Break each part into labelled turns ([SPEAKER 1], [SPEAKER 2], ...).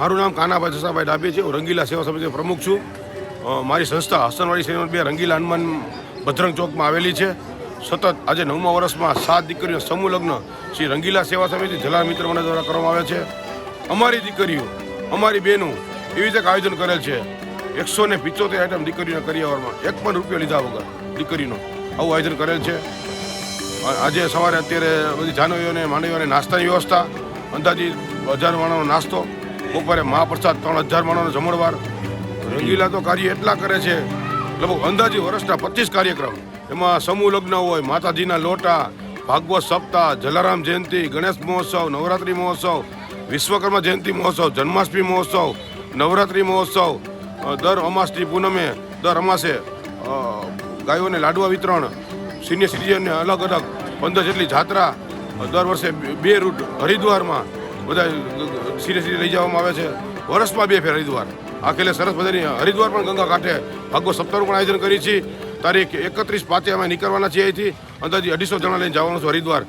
[SPEAKER 1] મારું નામ કાનાભાઈ જસાભાઈ ડાબી છે. હું રંગીલા સેવા સમિતિનો પ્રમુખ છું. મારી સંસ્થા હસનવાડી શ્રીમંત બે રંગીલા હનુમાન ભદ્રંગ ચોકમાં આવેલી છે. સતત આજે નવમા વર્ષમાં સાત દીકરીઓ સમૂહ લગ્ન શ્રી રંગીલા સેવા સમિતિ જલા મિત્ર મંડળ દ્વારા કરવામાં આવે છે. અમારી દીકરીઓ, અમારી બહેનો એવી રીતે આયોજન કરેલ છે. એકસો ને પિચોતેર આઈટમ દીકરીઓના કરિયાવરમાં એક પણ રૂપિયો લીધા વગર દીકરીનો આવું આયોજન કરેલ છે. આજે સવારે અત્યારે બધી જાનવીઓને માનવીઓને નાસ્તાની વ્યવસ્થા અંદાજી હજાર માણસનો નાસ્તો બપોરે મહાપ્રસાદ ત્રણ હજાર માણસનો જમણવાર. રંગીલા તો કાર્ય એટલા કરે છે. લગભગ અંદાજી વર્ષના પચીસ કાર્યક્રમ. એમાં સમૂહ લગ્ન હોય, માતાજીના લોટા, ભાગવત સપ્તાહ, જલારામ જયંતિ, ગણેશ મહોત્સવ, નવરાત્રિ મહોત્સવ, વિશ્વકર્મા જયંતિ મહોત્સવ, જન્માષ્ટમી મહોત્સવ, નવરાત્રિ મહોત્સવ દર અમાસની પૂનમે, દર અમાસે ગાયોને લાડવા વિતરણ, સિનિયર સિટીઝનને અલગ અલગ, પંદર જેટલી જાત્રા, દર વર્ષે બે રૂટ હરિદ્વારમાં બધા સિરિયસલી લઈ જવામાં આવે છે. વર્ષમાં બે ફેર હરિદ્વાર. આખેલે સરસ મજાની હરિદ્વાર પણ ગંગા કાંઠે ભાગવત સપ્તાહનું પણ આયોજન કરી છે. તારીખ એકત્રીસ પાંચે અમે નીકળવાના છીએ અહીંથી. અંદાજે અઢીસો જણા લઈને જવાનું છે હરિદ્વાર.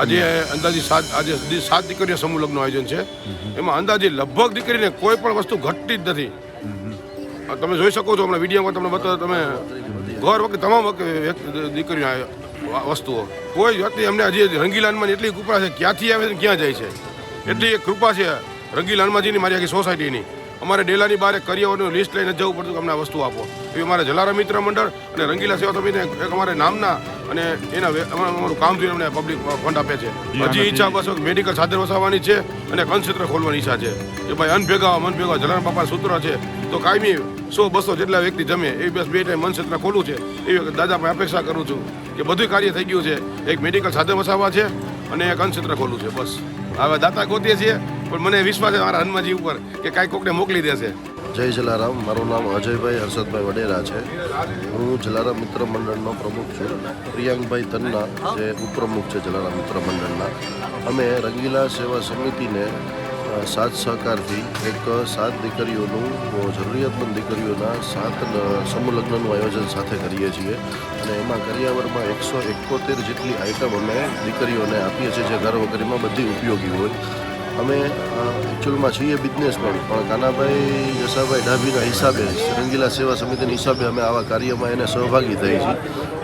[SPEAKER 1] આજે અંદાજે સાત, આજે સાત દીકરીઓ સમૂહ લગ્નનું આયોજન છે. એમાં અંદાજે લગભગ દીકરીને કોઈ પણ વસ્તુ ઘટતી જ નથી. તમે જોઈ શકો છો, હમણાં વિડીયોમાં તમને બતાવો, તમે ઘર વખતે તમામ દીકરીઓ વસ્તુઓ. કોઈ વ્યક્તિ અમને હજી રંગીલાનમાં એટલી કુપરા છે, ક્યાંથી આવે છે ક્યાં જાય છે? એટલી એક કૃપા છે રંગીલ હનુમાનજીની મારી આખી સોસાયટીની. અમારે ડેલાની બહાર એક કરિયાવરનું લિસ્ટ લઈને જવું પડતું કે અમને આ વસ્તુ આપો. એ અમારે જલારા મિત્ર મંડળ અને રંગીલા સેવા સમિતિ એક અમારે નામના અને એના અમારું કામ જોઈને અમને પબ્લિક ફંડ આપે છે. હજી ઈચ્છા બસ મેડિકલ સાધન વસાવવાની છે અને કનક્ષેત્ર ખોલવાની ઈચ્છા છે. કે ભાઈ અનભેગા મન ભેગા જલારામ બાપા સૂત્ર છે. તો કાયમી સો બસો જેટલા વ્યક્તિ જમે એવી બસ બે ટાઈમ મનક્ષેત્ર ખોલવું છે. એવી દાદા પાસે અપેક્ષા કરું છું કે બધું કાર્ય થઈ ગયું છે. એક મેડિકલ સાધન વસાવવા છે અને એક અન્નક્ષેત્ર ખોલવું છે બસ. હવે દાતા ગોતીએ છીએ, પણ મને વિશ્વાસ છે મારા હનુમાનજી ઉપર કે કાંઈ કોકને મોકલી દેશે.
[SPEAKER 2] જય જલારામ, મારું નામ અજયભાઈ હર્ષદભાઈ વડેરા છે. હું જલારામ મિત્ર મંડળનો પ્રમુખ છું. પ્રિયાંકભાઈ તન્ના જે ઉપપ્રમુખ છે જલારામ મિત્ર મંડળના. અમે રંગીલા સેવા સમિતિને સાથ સહકારથી એક સાત દીકરીઓનું જરૂરિયાતમંદ દીકરીઓના સાત અ, આયોજન સાથે કરીએ છીએ. અને એમાં કરિયાવરમાં એકસો એકોતેર જેટલી આઇટમ અમે દીકરીઓને આપીએ છીએ જે ઘર વગેરેમાં બધી ઉપયોગી હોય. અમે એકચ્યુઅલમાં છીએ બિઝનેસમેન પણ કાનાભાઈ, જસાભાઈ ડાભીના હિસાબે, રંગીલા સેવા સમિતિના હિસાબે અમે આવા કાર્યમાં એને સહભાગી થઈ છીએ.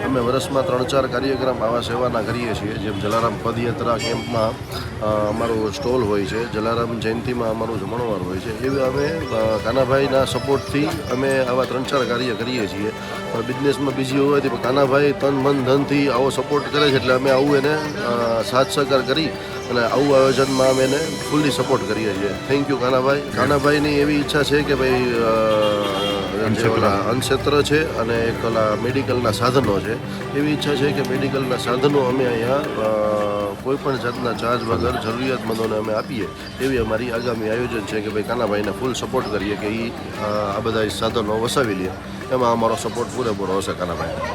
[SPEAKER 2] અમે વર્ષમાં ત્રણ ચાર કાર્યક્રમ આવા સેવાના કરીએ છીએ, જેમ જલારામ પદયાત્રા કેમ્પમાં અમારો સ્ટોલ હોય છે, જલારામ જયંતિમાં અમારું જમણવાર હોય છે. એવી અમે કાનાભાઈના સપોર્ટથી અમે આવા ત્રણ ચાર કાર્ય કરીએ છીએ. બિઝનેસમાં બીજી હોવાથી તો કાનાભાઈ તન મન ધનથી આવો સપોર્ટ કરે છે, એટલે અમે આવું એને સાથ સહકાર કરી અને આવું આયોજનમાં અમે એને ફૂલ્લી સપોર્ટ કરીએ છીએ. Thank you Kanabhai. કાનાભાઈની એવી ઈચ્છા છે કે ભાઈ અ, જે ઓલા અન્નક્ષેત્ર છે અને એક ઓલા મેડિકલના સાધનો છે એવી ઈચ્છા છે કે મેડિકલના સાધનો અમે અહીંયા કોઈ પણ જાતના ચાર્જ વગર જરૂરિયાતમંદોને અમે આપીએ એવી અમારી આગામી આયોજન છે કે ભાઈ કાનાભાઈને ફૂલ સપોર્ટ કરીએ કે એ આ બધા સાધનો વસાવી લે. એમાં અમારો સપોર્ટ પૂરેપૂરો હશે કાનાભાઈ.